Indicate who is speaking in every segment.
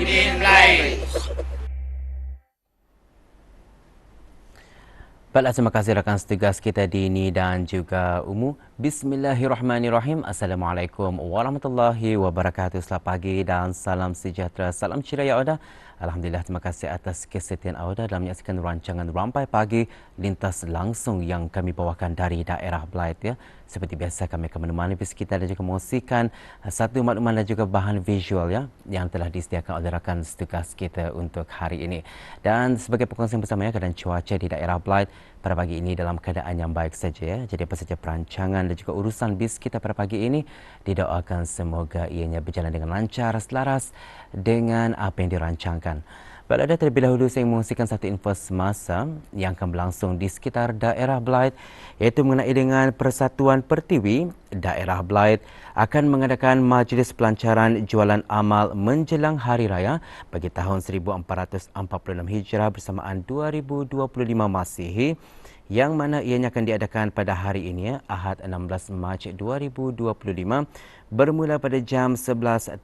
Speaker 1: Baiklah, terima kasih rakan setugas kita di ini dan juga umum. Bismillahirrahmanirrahim. Assalamualaikum warahmatullahi wabarakatuh. Selamat pagi dan salam sejahtera. Salam ceria Auda. Alhamdulillah, terima kasih atas kesetiaan Auda dalam menyaksikan rancangan Rampai Pagi lintas langsung yang kami bawakan dari daerah Blight. Ya. Seperti biasa kami akan menemani bis kita dan juga mengosikan satu makluman dan juga bahan visual ya yang telah disediakan oleh rakan setugas kita untuk hari ini. Dan sebagai pengkongsian bersama ya keadaan cuaca di daerah Blight pada pagi ini dalam keadaan yang baik saja ya. Jadi apa saja perancangan dan juga urusan bis kita pada pagi ini didoakan semoga ianya berjalan dengan lancar selaras dengan apa yang dirancangkan. Baiklah, terlebih dahulu saya mengungsikan satu info semasa yang akan berlangsung di sekitar daerah Blight iaitu mengenai dengan Persatuan Pertiwi. Daerah Blight akan mengadakan majlis pelancaran jualan amal menjelang Hari Raya bagi tahun 1446 Hijrah bersamaan 2025 Masihi yang mana ianya akan diadakan pada hari ini Ahad 16 Mac 2025 bermula pada jam 11.30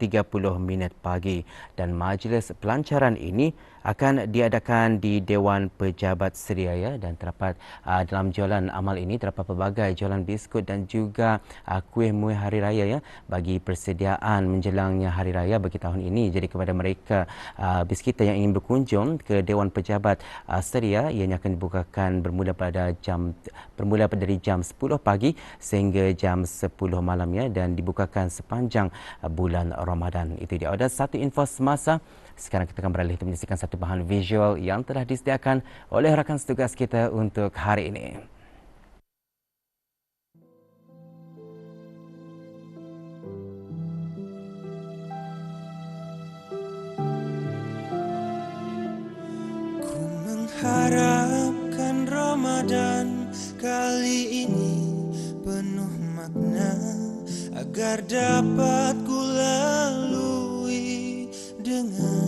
Speaker 1: minit pagi. Dan majlis pelancaran ini akan diadakan di Dewan Pejabat Seriaya dan terdapat uh, dalam jualan amal ini terdapat pelbagai jualan biskut dan juga uh, kuih muih hari raya ya bagi persediaan menjelangnya hari raya bagi tahun ini jadi kepada mereka uh, biskita yang ingin berkunjung ke Dewan Pejabat uh, Seria ianya akan dibukakan bermula pada jam bermula dari jam 10 pagi sehingga jam 10 malam ya dan dibukakan sepanjang uh, bulan Ramadan. Itu dia. Ada satu info semasa. Sekarang kita akan beralih untuk menyaksikan satu bahan visual yang telah disediakan oleh rakan setugas kita untuk hari ini.
Speaker 2: Ku mengharapkan Ramadan kali ini penuh makna agar dapat ku lalui dengan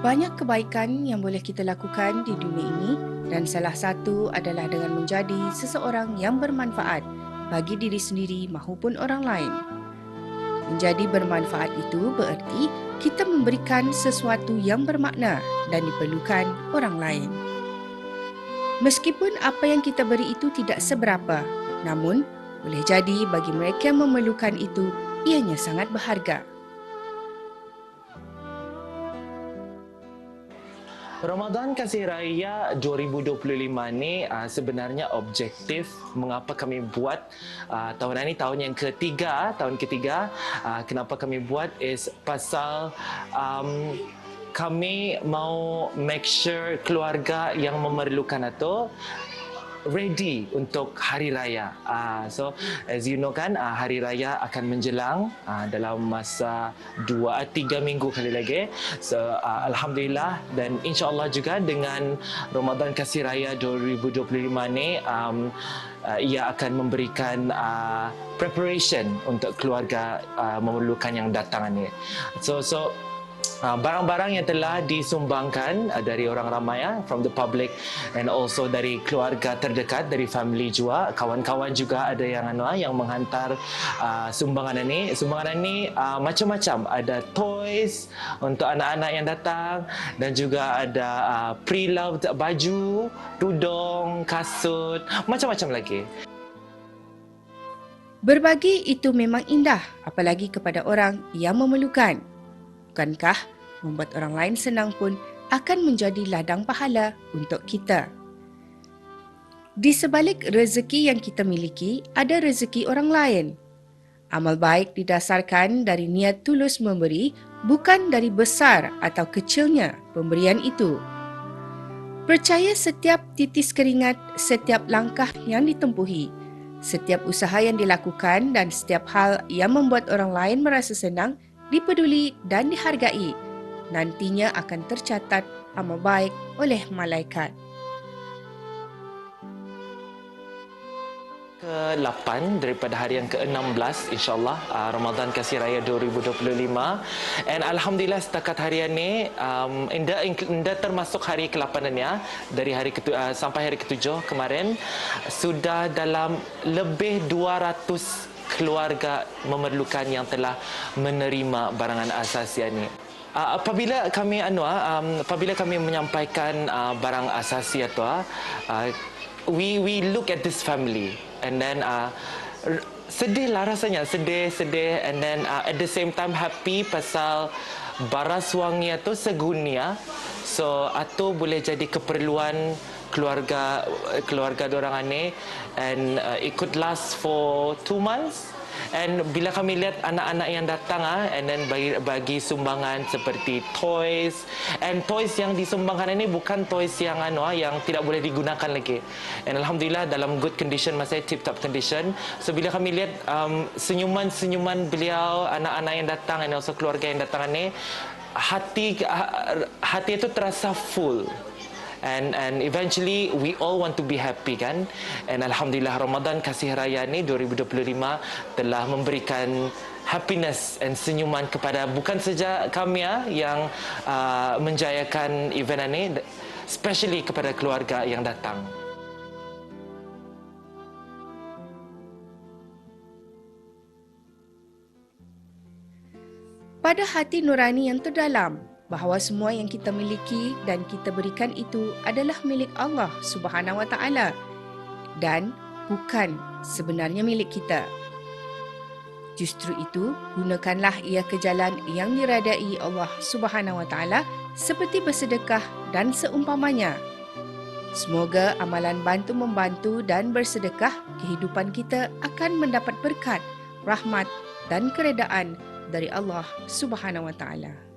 Speaker 3: Banyak kebaikan yang boleh kita lakukan di dunia ini dan salah satu adalah dengan menjadi seseorang yang bermanfaat bagi diri sendiri maupun orang lain. Menjadi bermanfaat itu bererti kita memberikan sesuatu yang bermakna dan diperlukan orang lain. Meskipun apa yang kita beri itu tidak seberapa, namun boleh jadi bagi mereka yang memerlukan itu ianya sangat berharga.
Speaker 4: Ramadan Kasih Raya 2025 ni uh, sebenarnya objektif mengapa kami buat uh, tahun ini. Tahun yang ketiga tahun ketiga uh, kenapa kami buat is pasal um, kami mau make sure keluarga yang memerlukan itu ready untuk hari raya. Uh, so as you know kan uh, hari raya akan menjelang uh, dalam masa 2 3 minggu kali lagi. So uh, alhamdulillah dan insyaallah juga dengan Ramadan Kasih Raya 2025 ni um, uh, ia akan memberikan uh, preparation untuk keluarga uh, memerlukan yang datang ni. So so barang-barang yang telah disumbangkan uh, dari orang ramai ya from the public and also dari keluarga terdekat dari family juga. Kawan-kawan juga ada yang anu yang menghantar uh, sumbangan ini. Sumbangan ini uh, macam-macam. Ada toys untuk anak-anak yang datang dan juga ada uh, pre-loved baju tudung kasut macam-macam lagi.
Speaker 3: Berbagi itu memang indah apalagi kepada orang yang memerlukan. Bukankah membuat orang lain senang pun akan menjadi ladang pahala untuk kita? Di sebalik rezeki yang kita miliki, ada rezeki orang lain. Amal baik didasarkan dari niat tulus memberi, bukan dari besar atau kecilnya pemberian itu. Percaya setiap titis keringat, setiap langkah yang ditempuhi, setiap usaha yang dilakukan dan setiap hal yang membuat orang lain merasa senang dipeduli dan dihargai, nantinya akan tercatat amal baik oleh malaikat.
Speaker 4: ke-8 daripada hari yang ke-16 insyaallah uh, Ramadan Kasih Raya 2025 and alhamdulillah setakat hari ini um, inda inda termasuk hari ke-8 ya dari hari ke uh, sampai hari ke-7 kemarin sudah dalam lebih 200 keluarga memerlukan yang telah menerima barangan asasi ini. Uh, apabila kami anu uh, um, apabila kami menyampaikan uh, barang asasi itu uh, we we look at this family and then uh, sedih lah rasanya sedih sedih and then uh, at the same time happy pasal baras wangi itu segunia so atau boleh jadi keperluan keluarga keluarga orang ini and uh, it could last for two months. And bila kami lihat anak-anak yang datang ah and then bagi, bagi sumbangan seperti toys. And toys yang disumbangkan ini bukan toys yang anu ah yang tidak boleh digunakan lagi. And alhamdulillah dalam good condition masa tip top condition. So bila kami lihat um, senyuman-senyuman beliau anak-anak yang datang and also keluarga yang datang ini hati hati itu terasa full and and eventually we all want to be happy kan? And alhamdulillah Ramadan kasih raya ni 2025 telah memberikan happiness and senyuman kepada bukan saja kami ya, yang uh, menjayakan event ini especially kepada keluarga yang datang.
Speaker 3: Pada hati nurani yang terdalam bahawa semua yang kita miliki dan kita berikan itu adalah milik Allah Subhanahu Wa Taala dan bukan sebenarnya milik kita. Justru itu, gunakanlah ia ke jalan yang diradai Allah Subhanahu Wa Taala seperti bersedekah dan seumpamanya. Semoga amalan bantu membantu dan bersedekah kehidupan kita akan mendapat berkat, rahmat dan keredaan dari Allah Subhanahu Wa Taala.